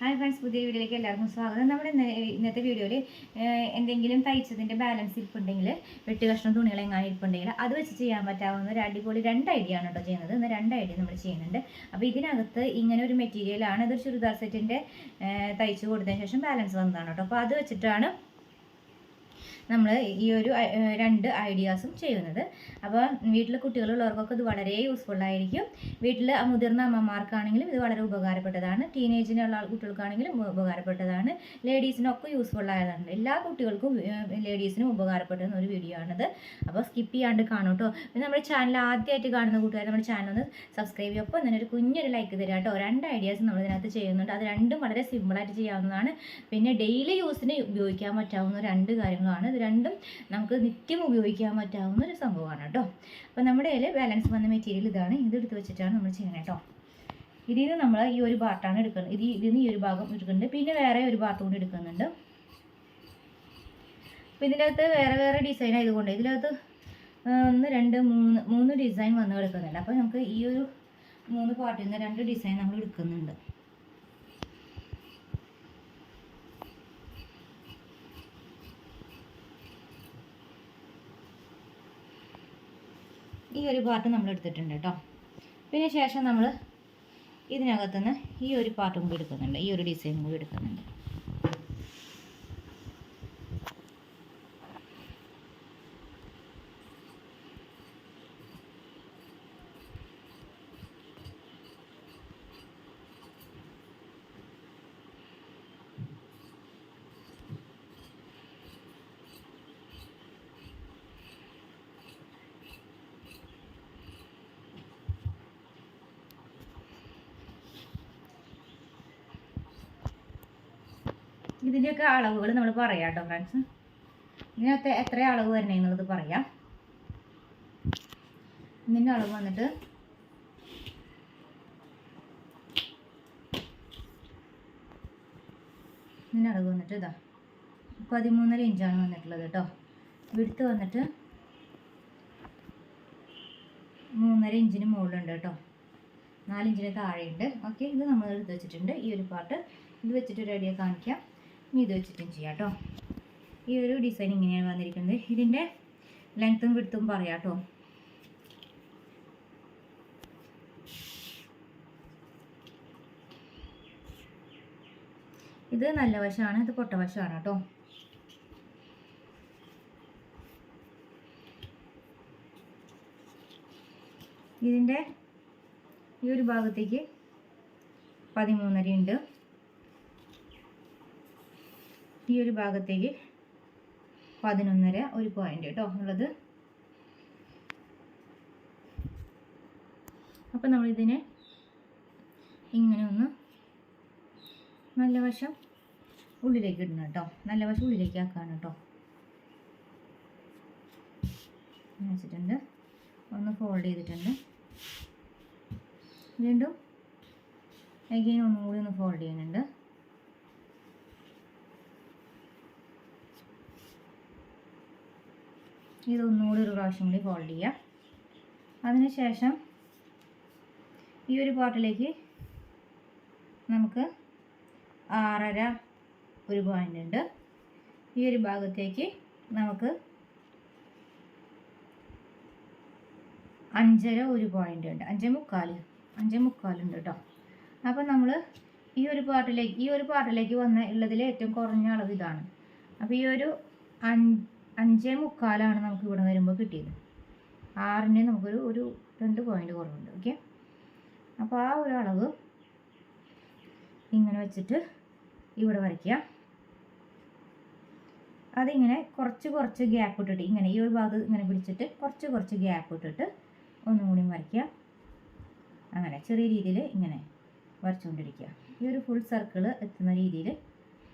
Hi friends പുതിയ വീഡിയോയിലേക്ക് എല്ലാവർക്കും സ്വാഗതം. നമ്മുടെ ഇന്നത്തെ വീഡിയോയിൽ എന്തെങ്കിലും തയ്ച്ചതിന്റെ ബാലൻസ് ഇരിപ്പുണ്ടെങ്കിൽ വെട്ട് കഷ്ണം തുണികൾ എങ്ങാനും ഇരിപ്പുണ്ടെങ്കിൽ അത് വെച്ച് ചെയ്യാൻ പറ്റാവുന്ന ഒരു അടിപൊളി രണ്ട് ഐഡിയ ആണ് കേട്ടോ ചെയ്യുന്നത്. ഇന്ന് രണ്ട് ഐഡിയ നമ്മൾ ചെയ്യുന്നുണ്ട്. അപ്പോൾ ഇതിനകത്ത് ഇങ്ങനെ ഒരു മെറ്റീരിയലാണ് ഇതൊരു ചുരിദാർ സെറ്റിന്റെ തയ്ച്ച് കൊടുത്തതിന് ശേഷം ബാലൻസ് വന്നതാണ് കേട്ടോ. അപ്പോൾ അത് വെച്ചിട്ടാണ് നമ്മൾ ഈ ഒരു രണ്ട് ഐഡിയാസും ചെയ്യുന്നത്. അപ്പോൾ വീട്ടിൽ കുട്ടികളുള്ളവർക്കൊക്കെ ഇത് വളരെ യൂസ്ഫുൾ ആയിരിക്കും. വീട്ടിൽ മുതിർന്ന അമ്മമാർക്കാണെങ്കിലും ഇത് വളരെ ഉപകാരപ്പെട്ടതാണ്. ടീനേജിനുള്ള കുട്ടികൾക്കാണെങ്കിലും ഉപ- ഉപകാരപ്പെട്ടതാണ്. ലേഡീസിനൊക്കെ യൂസ്ഫുൾ ആയതാണ്. എല്ലാ കുട്ടികൾക്കും ലേഡീസിനും ഉപകാരപ്പെടുന്ന ഒരു വീഡിയോ ആണിത്. അപ്പോൾ സ്കിപ്പ് ചെയ്യാണ്ട് കാണും കേട്ടോ പിന്നെ നമ്മുടെ ചാനൽ ആദ്യമായിട്ട് കാണുന്ന കൂട്ടുകാർ നമ്മുടെ ചാനൽ ഒന്ന് സബ്സ്ക്രൈബ് ചെയ്യുമ്പോൾ തന്നെ ഒരു കുഞ്ഞൊരു ലൈക്ക് തരാം കേട്ടോ രണ്ട് ഐഡിയാസ് നമ്മൾ ഇതിനകത്ത് ചെയ്യുന്നുണ്ട്. അത് രണ്ടും വളരെ സിമ്പിളായിട്ട് ചെയ്യാവുന്നതാണ്. പിന്നെ ഡെയിലി യൂസിന് ഉപയോഗിക്കാൻ പറ്റാവുന്ന രണ്ട് കാര്യങ്ങളാണ്. രണ്ടും നമുക്ക് നിത്യം ഉപയോഗിക്കാൻ പറ്റാവുന്ന ഒരു സംഭവമാണ് കേട്ടോ. അപ്പോൾ നമ്മുടെ കയ്യിൽ ബാലൻസ് വന്ന മെറ്റീരിയൽ ഇതാണ്. ഇത് എടുത്ത് വെച്ചിട്ടാണ് നമ്മൾ ചെയ്യണേ കേട്ടോ. ഇതിൽ നിന്ന് നമ്മൾ ഈ ഒരു പാർട്ടാണ് എടുക്കുന്നത് ഇത് ഇതിൽ നിന്ന് ഈ ഒരു ഭാഗം എടുക്കുന്നുണ്ട്. പിന്നെ വേറെ ഒരു പാർട്ട് കൂടി എടുക്കുന്നുണ്ട്. അപ്പോൾ ഇതിനകത്ത് വേറെ വേറെ ഡിസൈൻ ആയതുകൊണ്ട് ഇതിനകത്ത് ഒന്ന് രണ്ട് മൂന്ന് മൂന്ന് ഡിസൈൻ വന്ന് കിടക്കുന്നുണ്ട്. അപ്പോൾ നമുക്ക് ഈ ഒരു മൂന്ന് പാർട്ടിൽ നിന്ന് രണ്ട് ഡിസൈൻ നമ്മൾ എടുക്കുന്നുണ്ട്. ഈ ഒരു പാർട്ട് നമ്മൾ എടുത്തിട്ടുണ്ട് കേട്ടോ പിന്നെ ശേഷം നമ്മൾ ഇതിനകത്തുനിന്ന് ഈ ഒരു പാർട്ടും കൂടി എടുക്കുന്നുണ്ട്. ഈ ഒരു ഡിസൈൻ കൂടി എടുക്കുന്നുണ്ട്. ഇതിന്റെയൊക്കെ അളവുകൾ നമ്മൾ പറയാം കേട്ടോ ഫ്രണ്ട്സ് ഇതിനകത്ത് എത്ര അളവ് വരണേ എന്നുള്ളത് പറയാം. ഇതിന്റെ അളവ് വന്നിട്ട് ഇതിന്റെ അളവ് വന്നിട്ട് ഇതാ പതിമൂന്നര ഇഞ്ചാണ് വന്നിട്ടുള്ളത് കേട്ടോ. വിടുത്ത് വന്നിട്ട് മൂന്നര ഇഞ്ചിന് മുകളിലുണ്ട് കേട്ടോ. നാലിഞ്ചിന് താഴെയുണ്ട്. ഓക്കെ ഇത് നമ്മൾ എടുത്ത് വെച്ചിട്ടുണ്ട്. ഈ ഒരു പാർട്ട് ഇത് വെച്ചിട്ട് റെഡിയാ കാണിക്കാം. ഇനി ഇത് വെച്ചിട്ടും ചെയ്യാം കേട്ടോ ഈ ഒരു ഡിസൈൻ ഇങ്ങനെയാണ് വന്നിരിക്കുന്നത്. ഇതിന്റെ ലെങ്ത്തും വിടുത്തും പറയാം കേട്ടോ ഇത് നല്ല വശമാണ് ഇത് പൊട്ട വശമാണ് കേട്ടോ. ഇതിന്റെ ഈ ഒരു ഭാഗത്തേക്ക് പതിമൂന്നര ഉണ്ട് ഈ ഒരു ഭാഗത്തേക്ക് പതിനൊന്നര ഒരു പോയിന്റ് കേട്ടോ ഉള്ളത്. അപ്പം നമ്മളിതിനെ ഇങ്ങനെ ഒന്ന് നല്ല വശം ഉള്ളിലേക്ക് ഇടണം കേട്ടോ. നല്ല വശം ഉള്ളിലേക്ക് ആക്കാണ് കേട്ടോ. വെച്ചിട്ടുണ്ട്. ഒന്ന് ഫോൾഡ് ചെയ്തിട്ടുണ്ട്. വീണ്ടും അഗെയിൻ ഒന്നും കൂടി ഒന്ന് ഫോൾഡ് ചെയ്യുന്നുണ്ട്. ഇത് ഒന്നുകൂടി ഒരു പ്രാവശ്യം കൂടി ഫോൾഡ് ചെയ്യാം. അതിനുശേഷം ഈ ഒരു പാർട്ടിലേക്ക് നമുക്ക് ആറര ഒരു പോയിന്റ് ഉണ്ട്. ഈ ഒരു ഭാഗത്തേക്ക് നമുക്ക് അഞ്ചര ഒരു പോയിന്റ് ഉണ്ട്. അഞ്ചേ മുക്കാൽ അഞ്ചേ മുക്കാലുണ്ട് കേട്ടോ. അപ്പോൾ നമ്മൾ ഈ ഒരു പാർട്ടിലേക്ക് ഈ ഒരു പാർട്ടിലേക്ക് വന്ന ഉള്ളതിൽ ഏറ്റവും കുറഞ്ഞ അളവ് ഇതാണ്. അപ്പോൾ ഈ ഒരു അഞ്ച് അഞ്ചേ മുക്കാലാണ് നമുക്ക് ഇവിടെ വരുമ്പോൾ കിട്ടിയത്. ആറിന് നമുക്കൊരു ഒരു രണ്ട് പോയിന്റ് കുറവുണ്ട്. ഓക്കെ അപ്പോൾ ആ ഒരു അളവ് ഇങ്ങനെ വെച്ചിട്ട് ഇവിടെ വരയ്ക്കുക. അതിങ്ങനെ കുറച്ച് കുറച്ച് ഗ്യാപ്പ് ഇട്ടിട്ട് ഇങ്ങനെ ഈ ഒരു ഭാഗത്ത് ഇങ്ങനെ പിടിച്ചിട്ട് കുറച്ച് കുറച്ച് ഗ്യാപ്പ് ഇട്ടിട്ട് ഒന്നും കൂടി വരയ്ക്കുക. അങ്ങനെ ചെറിയ രീതിയിൽ ഇങ്ങനെ വരച്ചുകൊണ്ടിരിക്കുക. ഈ ഒരു ഫുൾ സർക്കിൾ എത്തുന്ന രീതിയിൽ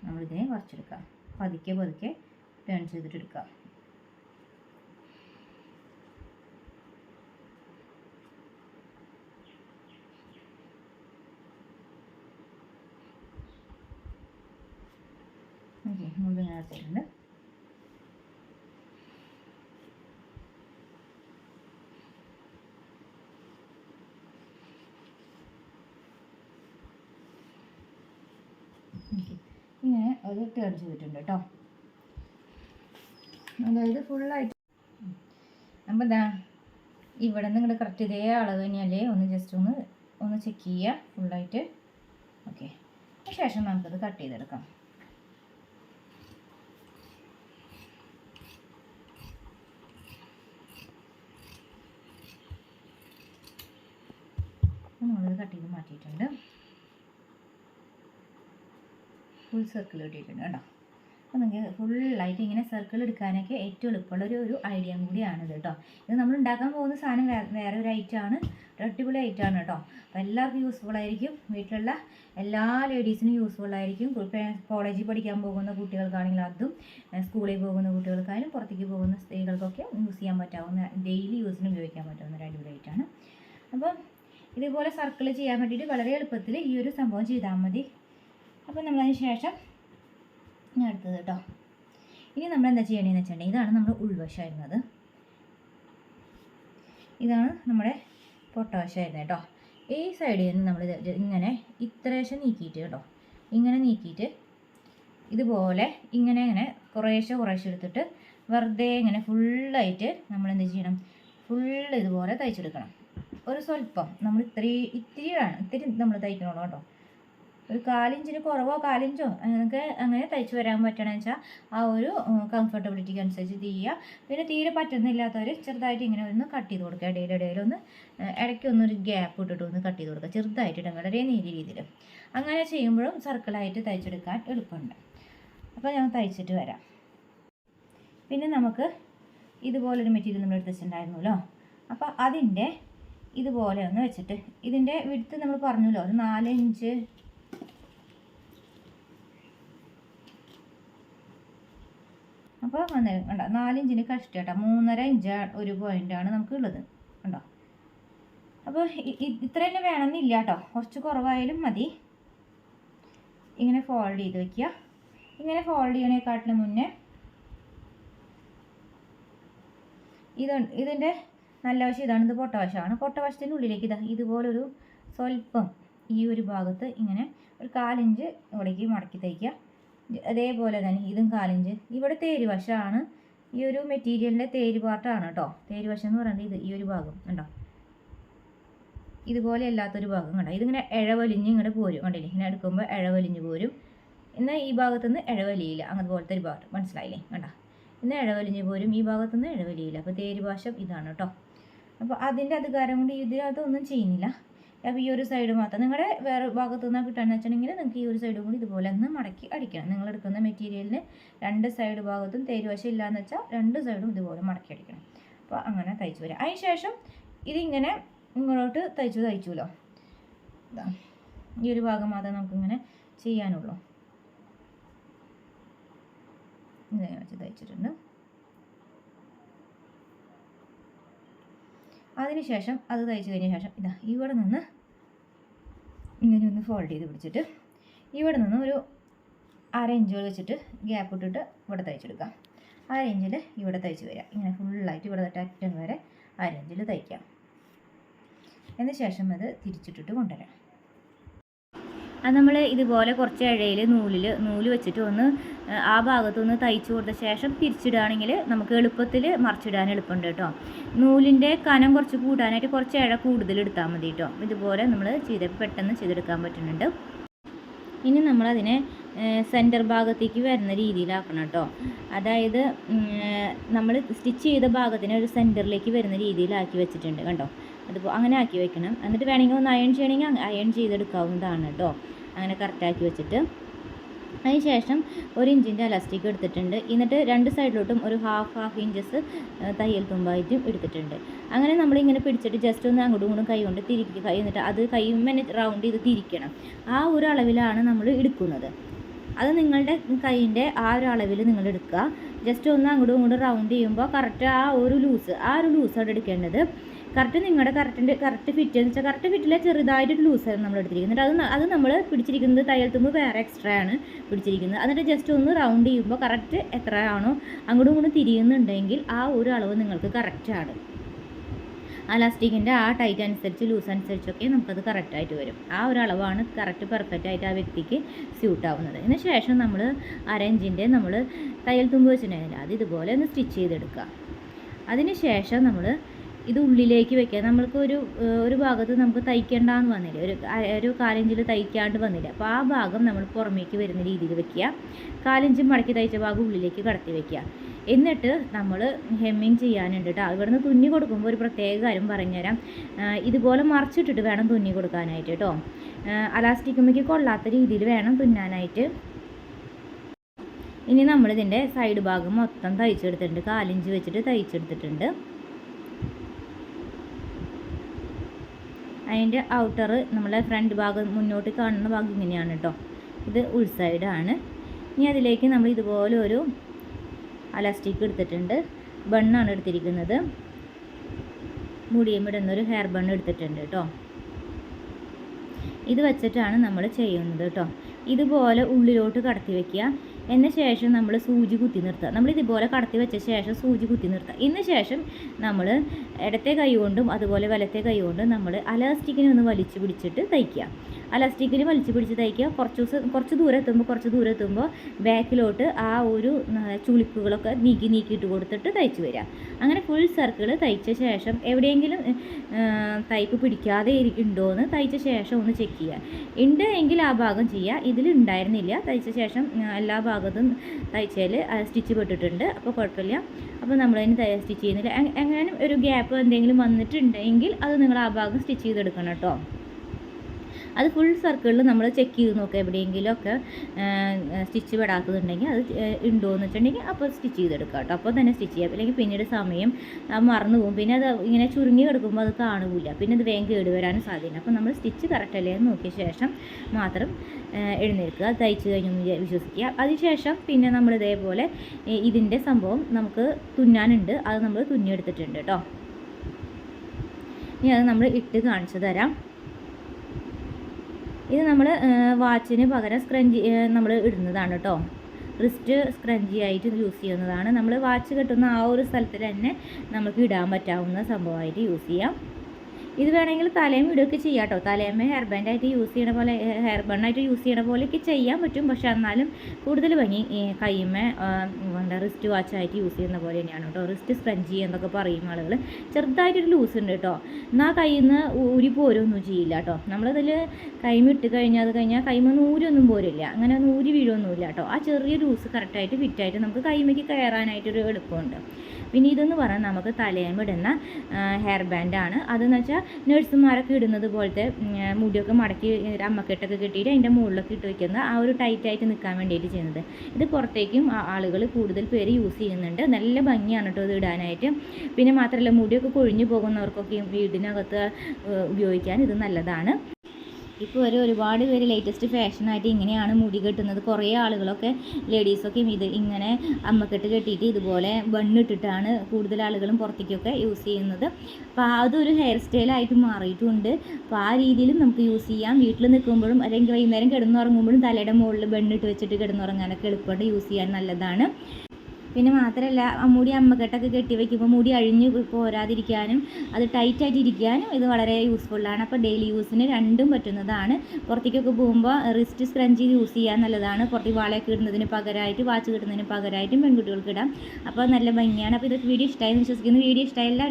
നമ്മളിതിനെ വരച്ചെടുക്കാം പതുക്കെ പതുക്കെ ടേൺ ചെയ്തിട്ട് എടുക്കുക ഓക്കെ മുഴുവൻ എടുത്തിട്ടുണ്ട്. ഇങ്ങനെ അത് ടേൺ ചെയ്തിട്ടുണ്ട് കേട്ടോ അതായത് ഫുള്ളായിട്ട് അപ്പോൾ ഇതാ ഇവിടെ നിന്ന് ഇങ്ങോട്ട് കറക്റ്റ് ഇതേ അളവ് തന്നെയല്ലേ? ഒന്ന് ജസ്റ്റ് ഒന്ന് ഒന്ന് ചെക്ക് ചെയ്യുക ഫുള്ളായിട്ട് ഓക്കെ ശേഷം നമുക്കത് കട്ട് ചെയ്തെടുക്കാം. നമ്മളത് കട്ട് ചെയ്ത് മാറ്റിയിട്ടുണ്ട്. ഫുൾ സർക്കിൾ കിട്ടിയിട്ടുണ്ട് കേട്ടോ. അപ്പോൾ നിങ്ങൾക്ക് ഫുള്ളായിട്ട് ഇങ്ങനെ സർക്കിൾ എടുക്കാനൊക്കെ ഏറ്റവും എളുപ്പമുള്ള ഒരു ഒരു ഐഡിയ കൂടിയാണിത് കേട്ടോ. ഇത് നമ്മൾ ഉണ്ടാക്കാൻ പോകുന്ന സാധനം വേറെ ഒരു ഐറ്റമാണ് ഒരു അടിപൊളി ഐറ്റമാണ് കേട്ടോ. അപ്പോൾ എല്ലാവർക്കും യൂസ്ഫുൾ ആയിരിക്കും. വീട്ടിലുള്ള എല്ലാ ലേഡീസിനും യൂസ്ഫുൾ ആയിരിക്കും. കോളേജിൽ പഠിക്കാൻ പോകുന്ന കുട്ടികൾക്കാണെങ്കിൽ അതും സ്കൂളിൽ പോകുന്ന കുട്ടികൾക്കായാലും പുറത്തേക്ക് പോകുന്ന സ്ത്രീകൾക്കൊക്കെ യൂസ് ചെയ്യാൻ പറ്റാവുന്ന ഡെയിലി യൂസിന് ഉപയോഗിക്കാൻ പറ്റാവുന്ന ഒരു അടിപൊളി ഐറ്റമാണ് അപ്പോൾ ഇതുപോലെ സർക്കിൾ ചെയ്യാൻ വേണ്ടിയിട്ട് വളരെ എളുപ്പത്തിൽ ഈ ഒരു സംഭവം ചെയ്താൽ മതി. അപ്പോൾ നമ്മളതിന് ശേഷം ഞാൻ എടുത്തത് കേട്ടോ ഇനി നമ്മൾ എന്താ ചെയ്യണമെന്ന് വെച്ചിട്ടുണ്ടെങ്കിൽ ഇതാണ് നമ്മുടെ ഉൾവശം ഇതാണ് നമ്മുടെ പൊട്ടവശം വരുന്നത് കേട്ടോ ഈ സൈഡിൽ നിന്ന് നമ്മൾ ഇങ്ങനെ ഇത്രേശം നീക്കിയിട്ട് കേട്ടോ ഇങ്ങനെ നീക്കിയിട്ട് ഇതുപോലെ ഇങ്ങനെ ഇങ്ങനെ കുറേശ്ശെ കുറേശ്ശെ എടുത്തിട്ട് വെറുതെ ഇങ്ങനെ ഫുള്ളായിട്ട് നമ്മൾ എന്ത് ചെയ്യണം? ഫുള്ള് ഇതുപോലെ തയ്ച്ചെടുക്കണം. ഒരു സ്വല്പം. നമ്മൾ ഇത്തിരി ഇത്തിരി വേണം. ഇത്തിരി നമ്മൾ തയ്ക്കണോളൂ കേട്ടോ. ഒരു കാലിഞ്ചിന് കുറവോ കാലിഞ്ചോ നിങ്ങൾക്ക് അങ്ങനെ തയ്ച്ചു വരാൻ പറ്റണമെന്ന് വെച്ചാൽ ആ ഒരു കംഫർട്ടബിലിറ്റിക്ക് അനുസരിച്ച് ചെയ്യുക. പിന്നെ തീരെ പറ്റുന്നില്ലാത്തവർ ചെറുതായിട്ട് ഇങ്ങനെ ഒന്ന് കട്ട് ചെയ്ത് കൊടുക്കുക. ഇടയിൽ ഇടയിൽ ഒന്ന് ഇടയ്ക്ക് ഒന്നൊരു ഗ്യാപ്പ് ഇട്ടിട്ട് ഒന്ന് കട്ട് ചെയ്ത് കൊടുക്കുക. ചെറുതായിട്ട് ഇടം വളരെ നേരിയ രീതിയിൽ അങ്ങനെ ചെയ്യുമ്പോഴും സർക്കിളായിട്ട് തയ്ച്ചെടുക്കാൻ എളുപ്പമുണ്ട്. അപ്പോൾ ഞാൻ തയ്ച്ചിട്ട് വരാം. പിന്നെ നമുക്ക് ഇതുപോലൊരു മെറ്റീരിയൽ നമ്മൾ എടുത്തിട്ടുണ്ടായിരുന്നല്ലോ അപ്പോൾ അതിന്റെ ഇതുപോലെ ഒന്ന് വെച്ചിട്ട് ഇതിന്റെ വിടുത്ത് നമ്മൾ പറഞ്ഞല്ലോ ഒരു നാല് ഇഞ്ച്. അപ്പോൾ വന്ന് കണ്ടോ? നാലിഞ്ചിന് കഷ്ടം കേട്ടോ. മൂന്നര ഇഞ്ച് ഒരു പോയിന്റാണ് നമുക്ക് ഉള്ളത് കണ്ടോ? അപ്പോൾ ഇത്ര തന്നെ വേണമെന്നില്ല കേട്ടോ. കുറച്ച് കുറവായാലും മതി. ഇങ്ങനെ ഫോൾഡ് ചെയ്ത് വയ്ക്കുക ഇങ്ങനെ ഫോൾഡ് ചെയ്യണേക്കാട്ടിലും മുന്നേ ഇത് ഇതിന്റെ നല്ല വശം ഇതാണ്. ഇത് പൊട്ടവശമാണ്. പൊട്ടവശത്തിന്റെ ഉള്ളിലേക്ക് ഇതാ ഇതുപോലൊരു സ്വല്പം ഈ ഒരു ഭാഗത്ത് ഇങ്ങനെ ഒരു കാലിഞ്ച് ഇവിടേക്ക് മടക്കി തയ്ക്കുക. അതേപോലെ തന്നെ ഇതും കാലിഞ്ച്. ഇവിടെ തേര് വശമാണ് ഈ ഒരു മെറ്റീരിയലിന്റെ തേര് പാർട്ടാണ് കേട്ടോ. തേര് വശം എന്ന് പറയുന്നത് ഇത് ഈ ഒരു ഭാഗം കണ്ടോ? ഇതുപോലെ അല്ലാത്തൊരു ഭാഗം കണ്ടോ? ഇതിങ്ങനെ ഇഴവലിഞ്ഞ് ഇങ്ങോട്ട് പോരും കണ്ടില്ലേ? ഇങ്ങനെ എടുക്കുമ്പോൾ ഇഴവലിഞ്ഞ് പോരും. എന്നാൽ ഈ ഭാഗത്തുനിന്ന് ഇഴവലിയില്ല അങ്ങനത്തെ ഒരു ഭാഗം മനസ്സിലായില്ലേ? കണ്ടോ? ഇന്ന് ഇഴവലിഞ്ഞ് പോരും ഈ ഭാഗത്തുനിന്ന് ഇഴവലിയില്ല അപ്പോൾ തേര് ഇതാണ് കേട്ടോ. അപ്പോൾ അതിന്റെ അധികാരം കൊണ്ട് ഇതിനകത്ത് ഒന്നും ചെയ്യുന്നില്ല. അപ്പോൾ ഈ ഒരു സൈഡ് മാത്രം. നിങ്ങളുടെ വേറെ ഭാഗത്തു നിന്ന് കിട്ടാന്ന് വെച്ചിട്ടുണ്ടെങ്കിൽ നിങ്ങൾക്ക് ഈ ഒരു സൈഡും കൂടി ഇതുപോലെ ഒന്ന് മടക്കി അടിക്കണം. നിങ്ങൾ എടുക്കുന്ന മെറ്റീരിയലിന് രണ്ട് സൈഡ് ഭാഗത്തും തേരുവശം ഇല്ലയെന്ന് വെച്ചാൽ രണ്ട് സൈഡും ഇതുപോലെ മടക്കി അടിക്കണം. അപ്പോൾ അങ്ങനെ തയ്ച്ചു വരാം. അതിന് ശേഷം ഇതിങ്ങനെ ഇങ്ങോട്ട് തയ്ച്ചു തയ്ച്ചുല്ലോ ഈ ഒരു ഭാഗം മാത്രമേ നമുക്കിങ്ങനെ ചെയ്യാനുള്ളൂ. ഇങ്ങനെ വെച്ച് തയ്ച്ചിട്ടുണ്ട്. അതിനുശേഷം അത് തയ്ച്ച് കഴിഞ്ഞ ശേഷം ഇതാ ഇവിടെ നിന്ന് ഇങ്ങനെ ഒന്ന് ഫോൾഡ് ചെയ്ത് പിടിച്ചിട്ട് ഇവിടെ നിന്ന് ഒരു അര ഇഞ്ചുകൾ വെച്ചിട്ട് ഗ്യാപ്പ് ഇട്ടിട്ട് ഇവിടെ തയ്ച്ചെടുക്കാം. അര ഇഞ്ചിൽ ഇവിടെ തയ്ച്ച് വരാം ഇങ്ങനെ ഫുള്ളായിട്ട് ഇവിടെ തൊട്ട് അറ്റം വരെ അര ഇഞ്ചിൽ തയ്ക്കാം. എന്ന ശേഷം അത് തിരിച്ചിട്ടിട്ട് കൊണ്ടുവരാം. അത് നമ്മൾ ഇതുപോലെ കുറച്ച് ഇഴയിൽ നൂലിൽ നൂൽ വെച്ചിട്ട് ഒന്ന് ആ ഭാഗത്തൊന്ന് തയ്ച്ചു കൊടുത്ത ശേഷം തിരിച്ചിടുകയാണെങ്കിൽ നമുക്ക് എളുപ്പത്തിൽ മറിച്ചിടാൻ എളുപ്പമുണ്ട് കേട്ടോ. നൂലിന്റെ കനം കുറച്ച് കൂട്ടാനായിട്ട് കുറച്ച് ഇഴ കൂടുതൽ എടുത്താൽ മതി കേട്ടോ. ഇതുപോലെ നമ്മൾ ചെയ്ത് പെട്ടെന്ന് ചെയ്തെടുക്കാൻ പറ്റുന്നുണ്ട്. ഇനി നമ്മളതിനെ സെന്റർ ഭാഗത്തേക്ക് വരുന്ന രീതിയിലാക്കണം കേട്ടോ. അതായത് നമ്മൾ സ്റ്റിച്ച് ചെയ്ത ഭാഗത്തിനെ ഒരു സെന്ററിലേക്ക് വരുന്ന രീതിയിലാക്കി വെച്ചിട്ടുണ്ട് കണ്ടോ. അതിപ്പോൾ അങ്ങനെ ആക്കി വെക്കണം. എന്നിട്ട് വേണമെങ്കിൽ ഒന്ന് അയൺ ചെയ്യണമെങ്കിൽ അയൺ ചെയ്തെടുക്കാവുന്നതാണ് കേട്ടോ അങ്ങനെ കറക്റ്റാക്കി വെച്ചിട്ട്. അതിന് ശേഷം ഒരു ഇഞ്ചിന്റെ അലാസ്റ്റിക് എടുത്തിട്ടുണ്ട്. എന്നിട്ട് രണ്ട് സൈഡിലോട്ടും ഒരു ഹാഫ് ഹാഫ് ഇഞ്ചസ് തയ്യൽ തുമ്പായിട്ടും എടുത്തിട്ടുണ്ട്. അങ്ങനെ നമ്മളിങ്ങനെ പിടിച്ചിട്ട് ജസ്റ്റ് ഒന്ന് അങ്ങോട്ടും ഇങ്ങോട്ടും കൈ കൊണ്ട് തിരിക്കുക കൈ എന്നിട്ട് അത് കൈമനെ റൗണ്ട് ചെയ്ത് തിരിക്കണം. ആ ഒരു അളവിലാണ് നമ്മൾ എടുക്കുന്നത്. അത് നിങ്ങളുടെ കൈയിന്റെ ആ ഒരു അളവിൽ നിങ്ങൾ എടുക്കുക. ജസ്റ്റ് ഒന്ന് അങ്ങോട്ടും ഇങ്ങോട്ടും റൗണ്ട് ചെയ്യുമ്പോൾ കറക്റ്റ് ആ ഒരു ലൂസ് ആ ഒരു ലൂസ് ലൂസാണ് എടുക്കേണ്ടത്. കറക്റ്റ് നിങ്ങളുടെ കറക്റ്റിന്റെ കറക്റ്റ് ഫിറ്റ് എന്ന് വെച്ചാൽ കറക്റ്റ് ഫിറ്റില്ല ചെറുതായിട്ടൊരു ലൂസായിരുന്നു നമ്മൾ എടുത്തിരിക്കുന്നത്. അത് അത് നമ്മൾ പിടിച്ചിരിക്കുന്നത് തയ്യൽ തുമ്പ് വേറെ എക്സ്ട്രാ ആണ് പിടിച്ചിരിക്കുന്നത്. എന്നിട്ട് ജസ്റ്റ് ഒന്ന് റൗണ്ട് ചെയ്യുമ്പോൾ കറക്റ്റ് എത്രയാണോ അങ്ങോട്ടും ഇങ്ങോട്ടും തിരിയുന്നുണ്ടെങ്കിൽ ആ ഒരു അളവ് നിങ്ങൾക്ക് കറക്റ്റാണ് ആ ലാസ്റ്റിക്കിന്റെ ആ ടൈറ്റ് അനുസരിച്ച് ലൂസ് അനുസരിച്ചൊക്കെ നമുക്കത് കറക്റ്റായിട്ട് വരും. ആ ഒരു അളവാണ് കറക്റ്റ് പെർഫെക്റ്റ് ആയിട്ട് ആ വ്യക്തിക്ക് സ്യൂട്ട് ആവുന്നത്. ഇതിന് ശേഷം നമ്മൾ അരഞ്ചിന്റെ നമ്മൾ തയ്യൽ തുമ്പ് വെച്ചിട്ടുണ്ടായിരുന്നില്ല അത് ഇതുപോലെ ഒന്ന് സ്റ്റിച്ച് ചെയ്തെടുക്കുക. അതിന് ശേഷം നമ്മൾ ഇത് ഉള്ളിലേക്ക് വെക്കുക. നമ്മൾക്ക് ഒരു ഒരു ഭാഗത്ത് നമുക്ക് തയ്ക്കേണ്ടാന്ന് വന്നില്ല. ഒരു ഒരു കാലിഞ്ചിൽ തയ്ക്കാണ്ട് വന്നില്ല. അപ്പോൾ ആ ഭാഗം നമ്മൾ പുറമേക്ക് വരുന്ന രീതിയിൽ വെക്കുക. കാലിഞ്ച് മടക്കി തയ്ച്ച ഭാഗം ഉള്ളിലേക്ക് കടത്തി വെക്കുക. എന്നിട്ട് നമ്മൾ ഹെമ്മിങ് ചെയ്യാനുണ്ട് കേട്ടോ ഇവിടുന്ന് തുന്നി കൊടുക്കുമ്പോൾ ഒരു പ്രത്യേക കാര്യം പറഞ്ഞുതരാം. ഇതുപോലെ മറിച്ചിട്ടിട്ട് വേണം തുന്നി കൊടുക്കാനായിട്ട് കേട്ടോ അലാസ്റ്റിക്കുമ്മയ്ക്ക് കൊള്ളാത്ത രീതിയിൽ വേണം തുന്നാനായിട്ട്. ഇനി നമ്മളിതിന്റെ സൈഡ് ഭാഗം മൊത്തം തയ്ച്ചെടുത്തിട്ടുണ്ട്. കാലിഞ്ച് വെച്ചിട്ട് തയ്ച്ചെടുത്തിട്ടുണ്ട്. അതിന്റെ ഔട്ടർ നമ്മളെ ഫ്രണ്ട് ഭാഗം മുന്നോട്ട് കാണുന്ന ഭാഗം ഇങ്ങനെയാണ് കേട്ടോ. ഇത് ഉൾസൈഡാണ് ഇനി അതിലേക്ക് നമ്മൾ ഇതുപോലെ ഒരു അലാസ്റ്റിക് എടുത്തിട്ടുണ്ട്. ബണ്ണാണ് എടുത്തിരിക്കുന്നത്. മുടിയും ഇടുന്നൊരു ഹെയർ ബണ്ണ് എടുത്തിട്ടുണ്ട് കേട്ടോ. ഇത് വെച്ചിട്ടാണ് നമ്മൾ ചെയ്യുന്നത് കേട്ടോ. ഇതുപോലെ ഉള്ളിലോട്ട് കടത്തി വെക്കുക. എന്ന ശേഷം നമ്മൾ സൂചി കുത്തി നിർത്തുക നമ്മൾ ഇതുപോലെ കടത്തി വെച്ച ശേഷം സൂചി കുത്തി നിർത്തുക ഇന്ന് ശേഷം നമ്മൾ ഇടത്തെ കൈ കൊണ്ടും അതുപോലെ വലത്തെ കൈ കൊണ്ടും നമ്മൾ അലാസ്റ്റിക്കിനെ ഒന്ന് വലിച്ചു പിടിച്ചിട്ട് തയ്ക്കുക. അലാസ്റ്റിക്കിൽ വലിച്ചു പിടിച്ച് തയ്ക്കുക. കുറച്ച് ദിവസം കുറച്ച് ദൂരം എത്തുമ്പോൾ കുറച്ച് ദൂരം എത്തുമ്പോൾ ബാക്കിലോട്ട് ആ ഒരു ചുളിപ്പുകളൊക്കെ നീക്കി നീക്കിയിട്ട് കൊടുത്തിട്ട് തയ്ച്ച് വരിക. അങ്ങനെ ഫുൾ സർക്കിൾ തയ്ച്ച ശേഷം എവിടെയെങ്കിലും തയ്പ്പ് പിടിക്കാതെ ഇരിക്കുന്നുണ്ടോ ഉണ്ടോയെന്ന് തയ്ച്ച ശേഷം ഒന്ന് ചെക്ക് ചെയ്യുക. ഉണ്ട് എങ്കിൽ ആ ഭാഗം ചെയ്യുക. ഇതിലുണ്ടായിരുന്നില്ല തയ്ച്ച ശേഷം എല്ലാ ഭാഗത്തും തയ്ച്ചതിൽ സ്റ്റിച്ച് പെട്ടിട്ടുണ്ട്. അപ്പോൾ കുഴപ്പമില്ല. അപ്പോൾ നമ്മളതിന് സ്റ്റിച്ച് ചെയ്യുന്നില്ല. എങ്ങാനും ഒരു ഗ്യാപ്പ് എന്തെങ്കിലും വന്നിട്ടുണ്ടെങ്കിൽ അത് നിങ്ങൾ ആ ഭാഗം സ്റ്റിച്ച് ചെയ്തെടുക്കണം കേട്ടോ. അത് ഫുൾ സർക്കിളിൽ നമ്മൾ ചെക്ക് ചെയ്ത് നോക്കുക എവിടെയെങ്കിലും ഒക്കെ സ്റ്റിച്ച് പെടാത്തതുണ്ടെങ്കിൽ അത് ഉണ്ടോ എന്ന് വെച്ചിട്ടുണ്ടെങ്കിൽ അപ്പോൾ സ്റ്റിച്ച് ചെയ്തെടുക്കുക കേട്ടോ. അപ്പോൾ തന്നെ സ്റ്റിച്ച് ചെയ്യാം. അല്ലെങ്കിൽ പിന്നീട് സമയം മറന്നു പോകും. പിന്നെ അത് ഇങ്ങനെ ചുരുങ്ങി കിടക്കുമ്പോൾ അത് കാണുകയില്ല പിന്നെ അത് വേഗം കേട് വരാനും സാധ്യത അപ്പോൾ നമ്മൾ സ്റ്റിച്ച് കറക്റ്റ് അല്ലേ എന്ന് നോക്കിയ ശേഷം മാത്രം എഴുന്നേൽക്കുക. തയ്ച്ച് കഴിഞ്ഞു വിശ്വസിക്കുക. അതിനുശേഷം പിന്നെ നമ്മൾ ഇതേപോലെ ഇതിന്റെ സംഭവം നമുക്ക് തുന്നാനുണ്ട്. അത് നമ്മൾ തുന്നിയെടുത്തിട്ടുണ്ട് കേട്ടോ. ഇനി അത് നമ്മൾ ഇട്ട് കാണിച്ചു തരാം. ഇത് നമ്മൾ വാച്ചിന് പകരം സ്ക്രഞ്ചി നമ്മൾ ഇടുന്നതാണ് കേട്ടോ റിസ്റ്റ് സ്ക്രഞ്ചി ആയിട്ട് യൂസ് ചെയ്യുന്നതാണ്. നമ്മൾ വാച്ച് കെട്ടുന്ന ആ ഒരു സ്ഥലത്ത് തന്നെ നമുക്ക് ഇടാൻ പറ്റാവുന്ന സംഭവമായിട്ട് യൂസ് ചെയ്യാം. ഇത് വേണമെങ്കിൽ തലയും ഇടുകയൊക്കെ ചെയ്യാം കേട്ടോ തലയമ്മ ഹെയർ ബാൻഡായിട്ട് യൂസ് ചെയ്യണ പോലെ ഹെയർ ബണ്ണായിട്ട് യൂസ് ചെയ്യണ പോലെയൊക്കെ ചെയ്യാൻ പറ്റും. പക്ഷേ എന്നാലും കൂടുതൽ ഭംഗി കയ്യുമ്മ എന്താ റിസ്റ്റ് വാച്ചായിട്ട് യൂസ് ചെയ്യുന്ന പോലെ തന്നെയാണ് കേട്ടോ റിസ്റ്റ് സ്ക്രഞ്ചി എന്നൊക്കെ പറയും ആളുകൾ ചെറുതായിട്ടൊരു ലൂസ് ഉണ്ട് കേട്ടോ എന്നാൽ കയ്യിൽ നിന്ന് ഊരി പോരൊന്നും ചെയ്യില്ല കേട്ടോ നമ്മളതിൽ കൈമിട്ട് കഴിഞ്ഞാൽ അത് കഴിഞ്ഞാൽ കൈമൊന്നും ഊരൊന്നും പോരില്ല. അങ്ങനെ ഒന്നും ഊരി വീഴൊന്നുമില്ല കേട്ടോ ആ ചെറിയ ലൂസ് കറക്റ്റായിട്ട് ഫിറ്റായിട്ട് നമുക്ക് കൈമയ്ക്ക് കയറാനായിട്ടൊരു എളുപ്പമുണ്ട്. പിന്നെ ഇതെന്ന് പറഞ്ഞാൽ നമുക്ക് തലയമിടുന്ന ഹെയർ ബാൻഡാണ് അതെന്ന് വെച്ചാൽ നഴ്സുമാരൊക്കെ ഇടുന്നത് പോലത്തെ മുടിയൊക്കെ മടക്കി അമ്മക്കെട്ടൊക്കെ കെട്ടിയിട്ട് അതിന്റെ മുകളിലൊക്കെ ഇട്ട് വെക്കുന്ന ആ ഒരു ടൈറ്റായിട്ട് നിൽക്കാൻ വേണ്ടിയിട്ട് ചെയ്യുന്നത്. ഇത് പുറത്തേക്കും ആളുകൾ കൂടുതൽ പേര് യൂസ് ചെയ്യുന്നുണ്ട്. നല്ല ഭംഗിയാണ് കേട്ടോ ഇത് ഇടാനായിട്ട്. പിന്നെ മാത്രമല്ല മുടിയൊക്കെ കൊഴിഞ്ഞു പോകുന്നവർക്കൊക്കെ വീടിനകത്ത് ഉപയോഗിക്കാൻ ഇത് നല്ലതാണ്. ഇപ്പോൾ വരെ ഒരുപാട് പേര് ലേറ്റസ്റ്റ് ഫാഷനായിട്ട് ഇങ്ങനെയാണ് മുടി കെട്ടുന്നത്. കുറേ ആളുകളൊക്കെ ലേഡീസൊക്കെ ഇത് ഇങ്ങനെ അമ്മക്കെട്ട് കെട്ടിയിട്ട് ഇതുപോലെ ബണ്ണിട്ടിട്ടാണ് കൂടുതൽ ആളുകളും പുറത്തേക്കൊക്കെ യൂസ് ചെയ്യുന്നത്. അപ്പോൾ അതൊരു ഹെയർ സ്റ്റൈലായിട്ട് മാറിയിട്ടുണ്ട്. അപ്പോൾ ആ രീതിയിലും നമുക്ക് യൂസ് ചെയ്യാം. വീട്ടിൽ നിൽക്കുമ്പോഴും അല്ലെങ്കിൽ വൈകുന്നേരം കിടന്നുറങ്ങുമ്പോഴും തലയുടെ മുകളിൽ ബണ്ണിട്ട് വെച്ചിട്ട് കിടന്നുറങ്ങാനൊക്കെ എളുപ്പമുണ്ട് യൂസ് ചെയ്യാൻ നല്ലതാണ്. പിന്നെ മാത്രമല്ല മുടി അമ്മക്കെട്ടൊക്കെ കെട്ടി വയ്ക്കുമ്പോൾ മുടി അഴിഞ്ഞ് പോരാതിരിക്കാനും അത് ടൈറ്റായിട്ട് ഇരിക്കാനും ഇത് വളരെ യൂസ്ഫുള്ളാണ് അപ്പോൾ ഡെയിലി യൂസിന് രണ്ടും പറ്റുന്നതാണ്. പുറത്തേക്കൊക്കെ പോകുമ്പോൾ റിസ്റ്റ് സ്ക്രഞ്ച് യൂസ് ചെയ്യാൻ നല്ലതാണ്. പുറത്തേക്ക് വാളയൊക്കെ ഇടുന്നതിന് പകരമായിട്ട് വാച്ച് കിട്ടുന്നതിന് പകരമായിട്ടും പെൺകുട്ടികൾക്ക് ഇടാം. അപ്പോൾ നല്ല ഭംഗിയാണ്. അപ്പോൾ ഇതൊക്കെ വീഡിയോ ഇഷ്ടമായി വിശ്വസിക്കുന്നു. വീഡിയോ ഇഷ്ടമായില്ല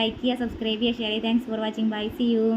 ലൈക്ക് ചെയ്യുക സബ്സ്ക്രൈബ് ചെയ്യുക ഷെയർ ചെയ്യുക. Thanks for watching bye see you